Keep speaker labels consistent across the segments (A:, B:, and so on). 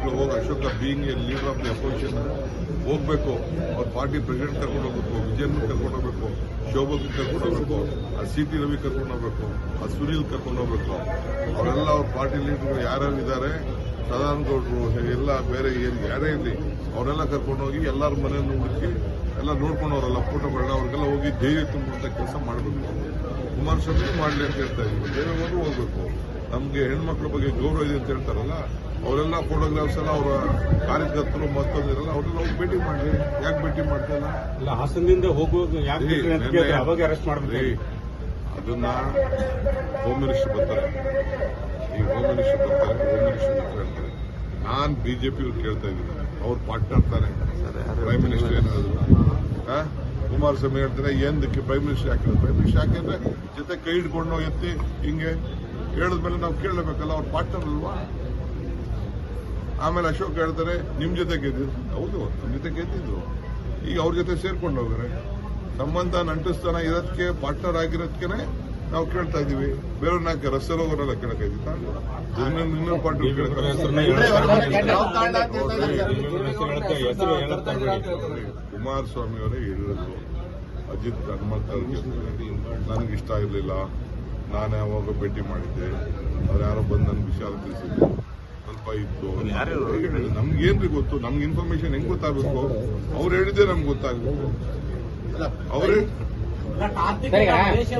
A: ಮಕ್ಕಳು ಹೋಗಿ Ashoka being a leader of the opposition ಹೋಗ್ಬೇಕು. ಅವ್ರ ಪಾರ್ಟಿ ಪ್ರೆಸಿಡೆಂಟ್ ಕರ್ಕೊಂಡು ಹೋಗ್ಬೇಕು ವಿಜಯನ್ ಕರ್ಕೊಂಡು ಹೋಗ್ಬೇಕು ಶೋಭಕ್ ಕರ್ಕೊಂಡು ಹೋಗ್ಬೇಕು, ಆ ಸಿ ಟಿ ರವಿ ಕರ್ಕೊಂಡು ಹೋಗ್ಬೇಕು, ಆ ಸುನೀಲ್ ಕರ್ಕೊಂಡು ಹೋಗ್ಬೇಕು. ಅವರೆಲ್ಲ ಅವ್ರ ಪಾರ್ಟಿ ಲೀಡರ್ಗಳು ಯಾರ್ಯಾರು ಇದ್ದಾರೆ ಸದಾನಂದ ಗೌಡರು, ಎಲ್ಲ ಬೇರೆ ಏನು, ಯಾರೇ ಇರಲಿ, ಅವರೆಲ್ಲ ಕರ್ಕೊಂಡು ಹೋಗಿ ಎಲ್ಲರ ಮನೆಯನ್ನು ಹುಡುಕಿ ಎಲ್ಲ ನೋಡ್ಕೊಂಡವ್ರಲ್ಲ ಫೋಟೋಗಳನ್ನ ಅವ್ರಿಗೆಲ್ಲ ಹೋಗಿ ಧೈರ್ಯ ತುಂಬುವಂಥ ಕೆಲಸ ಮಾಡಬೇಕು. ಕುಮಾರಸ್ವಾಮಿ ಮಾಡಲಿ ಅಂತ ಹೇಳ್ತಾ ಇದ್ದೀವಿ ದೇವೇಗೌಡರು ಹೋಗ್ಬೇಕು. ನಮಗೆ ಹೆಣ್ಮಕ್ಳ ಬಗ್ಗೆ ಗೌರವ ಇದೆ ಅಂತ ಹೇಳ್ತಾರಲ್ಲ ಅವರೆಲ್ಲ ಫೋಟೋಗ್ರಾಫ್ಸ್ ಎಲ್ಲ ಅವರ ಕಾರ್ಯಕರ್ತರು ಮತ್ತೊಂದಿರಲ್ಲ ಅವರೆಲ್ಲ ಹೋಗಿ ಭೇಟಿ ಮಾಡಿ ಯಾಕೆ ಭೇಟಿ ಮಾಡ್ತಾ ಇಲ್ಲ?
B: ಹಾಸನದಿಂದ ಹೋಗುವಾಗ ಯಾಕೆ ಅವಾಗ ಅರೆಸ್ಟ್ ಮಾಡಿದ್ರಿ
A: ಅದನ್ನ ಹೋಮ್ ಮಿನಿಸ್ಟರ್ ಬರ್ತಾರೆ. ಈ ಹೋಮ್ ಮಿನಿಸ್ಟರ್ ಬರ್ತಾರೆ ಹೋಮ್ ಮಿನಿಸ್ಟರ್ ಬರ್ತಾರೆ ಹೇಳ್ತಾರೆ. ನಾನ್ ಬಿಜೆಪಿ ಕೇಳ್ತಾ ಇದ್ದೀನಿ. ಅವ್ರು ಪಾರ್ಟ್ನರ್ ತಾನೆ. ಪ್ರೈಮ್ ಮಿನಿಸ್ಟರ್ ಏನಾದ್ರು? ಕುಮಾರಸ್ವಾಮಿ ಹೇಳ್ತಾರೆ ಎಂದಕ್ಕೆ ಪ್ರೈಮ್ ಮಿನಿಸ್ಟರ್ ಯಾಕೆ ಪ್ರೈಮ್ ಮಿನಿಸ್ಟರ್ ಹಾಕಿದ್ರೆ ಜೊತೆ ಕೈ ಹಿಡ್ಕೊಂಡು ಎತ್ತಿ ಹಿಂಗೆ ಹೇಳಿದ್ಮೇಲೆ ನಾವು ಕೇಳಬೇಕಲ್ಲ ಅವ್ರ ಪಾರ್ಟ್ನರ್ ಅಲ್ವಾ? ಆಮೇಲೆ ಅಶೋಕ್ ಹೇಳ್ತಾರೆ ನಿಮ್ ಜೊತೆ ಗೆದ್ದಿದ್ರು ಹೌದು ನಿಮ್ಮ ಜೊತೆ ಗೆದ್ದಿದ್ರು ಈಗ ಅವ್ರ ಜೊತೆ ಸೇರ್ಕೊಂಡು ಹೋಗ್ರೆ ಸಂಬಂಧ ನಂಟಿಸ್ತಾನ ಇರೋದಕ್ಕೆ ಪಾರ್ಟ್ನರ್ ಆಗಿರೋದಕ್ಕೆ ನಾವು ಕೇಳ್ತಾ ಇದೀವಿ ಬೇರೆಯವ್ರ ನಾಲ್ಕು ರಸ್ತೆಲ್ ಹೋಗೋರೆಲ್ಲ ಕೇಳಕ್ ಇನ್ನೊಂದು ಇನ್ನೊಂದು ಪಾರ್ಟಿ
B: ದೇವೇಗೌಡರ ಹೆಸರನ್ನ ಹೆಸರು ಹೇಳತ್ತಾ ಬೇಡಿ.
A: ಕುಮಾರಸ್ವಾಮಿ ಅವರೇ ಹೇಳಿದ್ರು ಅಜಿತ್ ಹನುಮಂತ ನನಗಿಷ್ಟ ಇಷ್ಟ ಇರಲಿಲ್ಲ ನಾನು ಯಾವಾಗ ಭೇಟಿ ಮಾಡಿದ್ದೆ. ಅವ್ರು ಯಾರೋ ಬಂದು ನನ್ಗೆ ವಿಚಾರ ತಿಳಿಸಿದ್ರು ಸ್ವಲ್ಪ ಇತ್ತು. ನಮ್ಗೇನ್ರಿ ಗೊತ್ತು? ನಮ್ಗೆ ಇನ್ಫಾರ್ಮೇಶನ್ ಹೆಂಗ್ ಗೊತ್ತಾಗ್ಬೇಕು? ಅವ್ರು ಹೇಳಿದ್ರೆ ನಮ್ಗೆ ಗೊತ್ತಾಗ್ಬೇಕು. ಅವ್ರೇ
C: ಅಚ್ಚಾ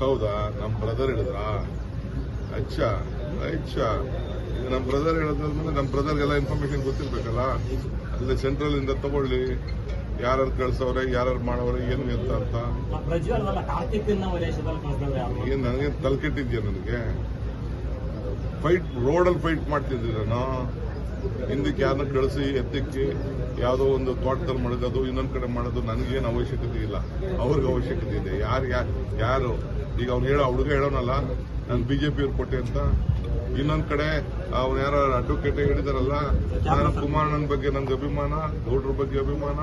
A: ಹೌದಾ? ನಮ್ಮ ಬ್ರದರ್ ಹೇಳಿದ್ರಾ? ನಮ್ ಅಚ್ಚ. ನಮ್ಮ ಬ್ರದರ್ ಹೇಳಿದ್ಮೇಲೆ ನಮ್ಮ ಬ್ರದರ್ಗೆಲ್ಲ ಇನ್ಫಾರ್ಮೇಶನ್ ಗೊತ್ತಿರ್ಬೇಕಲ್ಲ? ಅಲ್ಲೇ ಸೆಂಟ್ರಲ್ ಇಂದ ತಗೊಳ್ಳಿ. ಯಾರು ಕಳ್ಸವ್ರೆ ಯಾರು ಮಾಡವ್ರೆ ಏನು ಅಂತ. ಏನ್ ನನಗೆ ತಲೆಕೆಟ್ಟಿದ್ಯಾ ನನಗೆ? ಫೈಟ್ ರೋಡಲ್ಲಿ ಫೈಟ್ ಮಾಡ್ತಿದ್ದೆ ನಾನು ಹಿಂದಕ್ಕೆ ಯಾರನ್ನ ಕಳಿಸಿ ಎತ್ತಕ್ಕೆ ಯಾವುದೋ ಒಂದು ತೋಟದಲ್ಲಿ ಮಾಡೋದು ಇನ್ನೊಂದು ಕಡೆ ಮಾಡೋದು ನನಗೇನು ಅವಶ್ಯಕತೆ ಇಲ್ಲ. ಅವ್ರಿಗೆ ಅವಶ್ಯಕತೆ ಇದೆ. ಯಾರು ಯಾರು? ಈಗ ಅವ್ನು ಹೇಳೋ ಹುಡುಗ ಹೇಳೋನಲ್ಲ, ನಾನು ಅವ್ರು ಕೊಟ್ಟೆ ಅಂತ. ಇನ್ನೊಂದು ಕಡೆ ಅವ್ನು ಯಾರು ಅಡ್ವೊಕೇಟ್ ಹೇಳಿದಾರಲ್ಲ, ನಾನು ಕುಮಾರಣ್ಣನ ಬಗ್ಗೆ ನನಗೆ ಅಭಿಮಾನ, ಗೌಡ್ರ ಬಗ್ಗೆ ಅಭಿಮಾನ,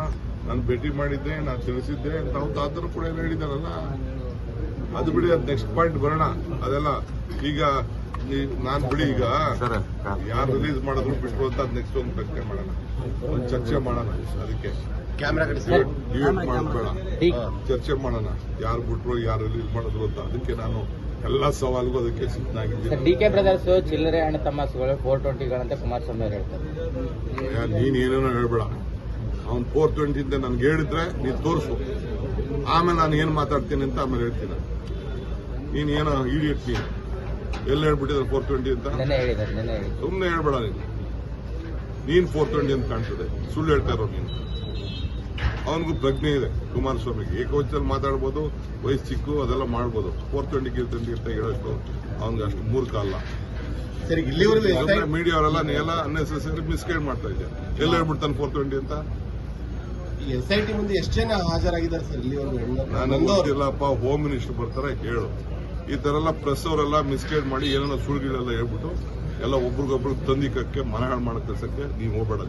A: ನಾನು ಭೇಟಿ ಮಾಡಿದ್ದೆ, ನಾನು ತಿಳಿಸಿದ್ದೆ ಅವ್ರು ತಾತರು ಕೂಡ ಹೇಳಿದಾರಲ್ಲ. ಅದು ಬಿಡಿ, ಅದು ನೆಕ್ಸ್ಟ್ ಪಾಯಿಂಟ್ ಬರೋಣ. ಅದೆಲ್ಲ ಈಗ ನಾನು ಬಿಡಿ ಈಗ. ಯಾರು ರಿಲೀಸ್ ಮಾಡಿದ್ರು ಬಿಟ್ಟು ಅಂತ ನೆಕ್ಸ್ಟ್ ಒಂದು ಪ್ರಶ್ನೆ ಮಾಡೋಣ. ಒಂದು ಚರ್ಚೆ ಮಾಡೋಣ ಅದಕ್ಕೆ. ಡಿಬೇಟ್ ಮಾಡಬೇಡ. ಚರ್ಚೆ ಮಾಡೋಣ. ಯಾರು ಬಿಟ್ರು ಯಾರು ರಿಲೀಸ್ ಮಾಡಿದ್ರು ಅಂತ. ಅದಕ್ಕೆ ನಾನು ಎಲ್ಲಾ ಸವಾಲ್ಗೂ ಅದಕ್ಕೆ ಸಿದ್ಧನಾಗಿದ್ದೀನಿ.
D: ಡಿ ಕೆ ಬ್ರದರ್ಸ್ ಚಿಲ್ಲರೆ ಹಣ ತಮ್ಮಸುಗಳು ಫೋರ್ ಟ್ವೆಂಟಿಗಳಂತ ಕುಮಾರಸ್ವಾಮಿ ಅವರು ಹೇಳ್ತಾರೆ.
A: ಯಾ- ನೀನ್ ಏನೇನೋ ಹೇಳ್ಬೇಡ. ಅವ್ನು ಫೋರ್ ಟ್ವೆಂಟಿ ಅಂತ ನನ್ಗೆ ಹೇಳಿದ್ರೆ ನೀನ್ ತೋರಿಸು. ಆಮೇಲೆ ನಾನು ಏನ್ ಮಾತಾಡ್ತೀನಿ ಅಂತ ಆಮೇಲೆ ಹೇಳ್ತೀನಿ. ನೀನ್ ಏನೋ ಇಡಿಯಟ್ ನೀನು. ಎಲ್ಲಿ ಹೇಳ್ಬಿಟ್ಟಿದ್ರೆ ಫೋರ್ ಟ್ವೆಂಟಿ ಅಂತ? ಸುಮ್ಮನೆ ಹೇಳ್ಬೇಡ ನೀನು. ನೀನ್ ಫೋರ್ ಟ್ವೆಂಟಿ ಅಂತ ಕಾಣ್ತದೆ. ಸುಳ್ಳು ಹೇಳ್ತಾ ಇರೋ ನೀನು. ಅವನಿಗೂ ಪ್ರಜ್ಞೆ ಇದೆ. ಕುಮಾರಸ್ವಾಮಿಗೆ ಏಕವಚ್ಚಲ್ಲಿ ಮಾತಾಡ್ಬೋದು ವಯಸ್ಸು ಚಿಕ್ಕು ಅದೆಲ್ಲ ಮಾಡ್ಬೋದು. ಫೋರ್ ಟ್ವೆಂಟಿ ಟ್ವೆಂಟಿ ಅಂತ ಹೇಳೋಷ್ಟು ಅವ್ನಿಗೆ ಅಷ್ಟು ಮೂರ್ಖ ಅಲ್ಲ. ಮೀಡಿಯಾ ಅವರೆಲ್ಲ ಎಲ್ಲ ಅನ್ನೆಸೆಸರಿ ಮಿಸ್ಗೈಡ್ ಮಾಡ್ತಾ ಇದ್ದೆ ಎಲ್ಲಿ ಹೇಳ್ಬಿಡ್ತಾನೆ ಫೋರ್ ಟ್ವೆಂಟಿ ಅಂತ?
E: ಎಸ್ ಐ ಟಿ ಮುಂದೆ ಎಷ್ಟು ಜನ ಹಾಜರಾಗಿದ್ದಾರೆ ಸರ್ ಇಲ್ಲಿವರೆಗೂ?
A: ನನಗೂ ಇಲ್ಲಪ್ಪ. ಹೋಮ್ ಮಿನಿಸ್ಟರ್ ಬರ್ತಾರೆ ಹೇಳು ಈ ತರ ಎಲ್ಲ ಪ್ರೆಸ್ ಅವರೆಲ್ಲ ಮಿಸ್ಗೈಡ್ ಮಾಡಿ ಏನೇನೋ ಸುಳ್ಳುಗಳೆಲ್ಲ ಹೇಳ್ಬಿಟ್ಟು ಎಲ್ಲ ಒಬ್ರಿಗೊಬ್ರು ತಂದಿಕಕ್ಕೆ ಮನಹಾಳು ಮಾಡೋ ಕೆಲಸಕ್ಕೆ ನೀವು ಹೋಗ್ಬೇಡ.